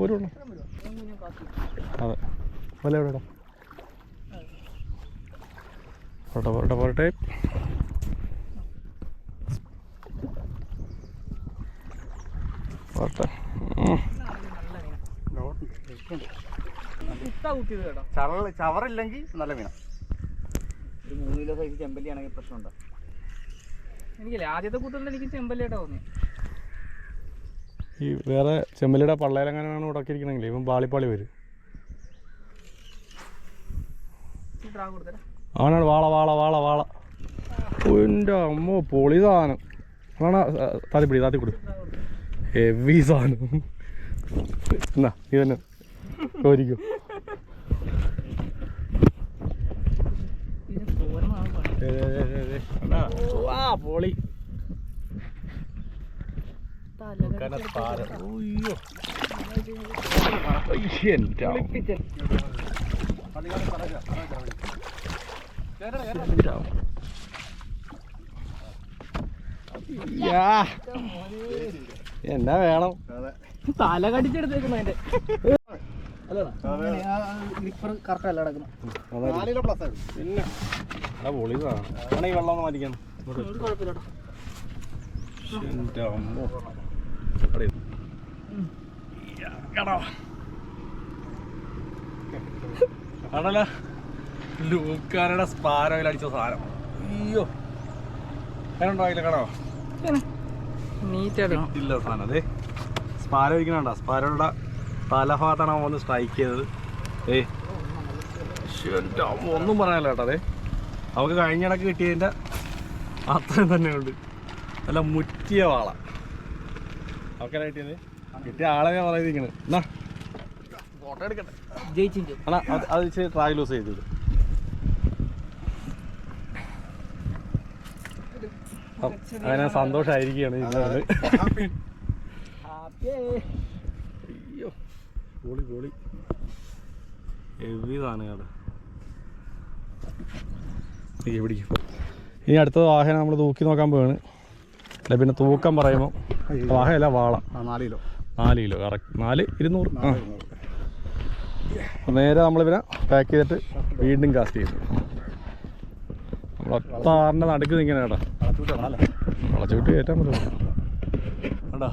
ഒരു വെള്ളം അതെ. വല എവിടെ ഇടാം. പോട്ടെ ചവറില്ലെങ്കിൽ നല്ല മീന ഒരു മൂന്ന് കിലോ സൈസ് ചെമ്പല്ലി ആണെങ്കിൽ പ്രശ്നമുണ്ടോ? എനിക്കില്ല ആദ്യത്തെ കൂട്ടത്തിൽ എനിക്ക് ചെമ്പല്ലിയായിട്ടാ തോന്നി ഈ വേറെ ചെമ്മലിയുടെ പള്ളയിലെങ്ങനെയാണ് ഉടക്കിയിരിക്കണമെങ്കിൽ ഇപ്പം പാളിപ്പാളി വരും. അവനാണ് വാള വാള വാള വാള. എന്റെ അമ്മ പൊളി സാധനം. അതാണ് താത്തിപ്പിടി താത്തിപ്പിടി ഹെവി സാധനം. എന്നാ നീ തന്നെ. ചോദിക്കും പിന്നെ തോരനാണ് പൊളി. യാ. എന്നാ വേണം? തല കടിച്ചെടുത്തേക്കുന്നതിന്റെ അതിന്റെ ഗ്രിപ്പർ കറക്റ്റ് അല്ല ആണ് പിന്നെ. പൊളി സാധനം. വേണേ ഈ വെള്ളം ഒന്ന് മാറ്റിക്കണം. ആണല്ലോ. ലൂക്കാരുടെ സ്പാരോയിൽ അടിച്ച സാധനം. അയ്യോ. കണ്ടോ അതിലെ കടോ ഇല്ല സാധനം. അതെ. സ്പാര ഒരിക്കണണ്ട സ്പാരോയുടെ തലഭാഗത്താണ് അവൻ വന്ന് സ്ട്രൈക്ക് ചെയ്തത്. ഏ. ഒന്നും പറയാനല്ലോ കേട്ടോ അതെ. നമുക്ക് കഴിഞ്ഞിടക്ക് കിട്ടിയതിന്റെ കിട്ടിയതിന്റെ അത്രയും തന്നെ ഉണ്ട് നല്ല മുറ്റിയ വാള. ഒക്കെ കിട്ടിയത്? കിട്ടിയ ആളെ ഞാൻ പറയുന്നത് എന്നാ? ഫോട്ടോ എടുക്കട്ടെ. ജയിച്ചു അണ അത് ഇച്ചിരി ട്രാഗ് ലൂസ് ചെയ്തു. അങ്ങനെ സന്തോഷമായിരിക്കുകയാണ് ഇന്നത് അയ്യോ പൊളി പൊളി. എവി സാധനങ്ങൾ. നീ പിടിക്കും ഇനി അടുത്ത വാഹനം നമ്മൾ തൂക്കി നോക്കാൻ പോവാണ്. അല്ല പിന്നെ തൂക്കം പറയുമ്പോൾ വാഹനമല്ല വാള. നാല് കിലോ. നാല് കിലോ കറക്റ്റ് നാല് ഇരുന്നൂറ്. ആ. നേരെ നമ്മളിവനെ പാക്ക് ചെയ്തിട്ട് വീണ്ടും കാസ്റ്റ് ചെയ്യും. നമ്മൾ ഒത്താറിന്റെ നടുക്ക് നിൽക്കണ കേട്ടോ. അല്ലേ വളച്ചുവിട്ട് കയറ്റാൻ പറ്റും കേട്ടോ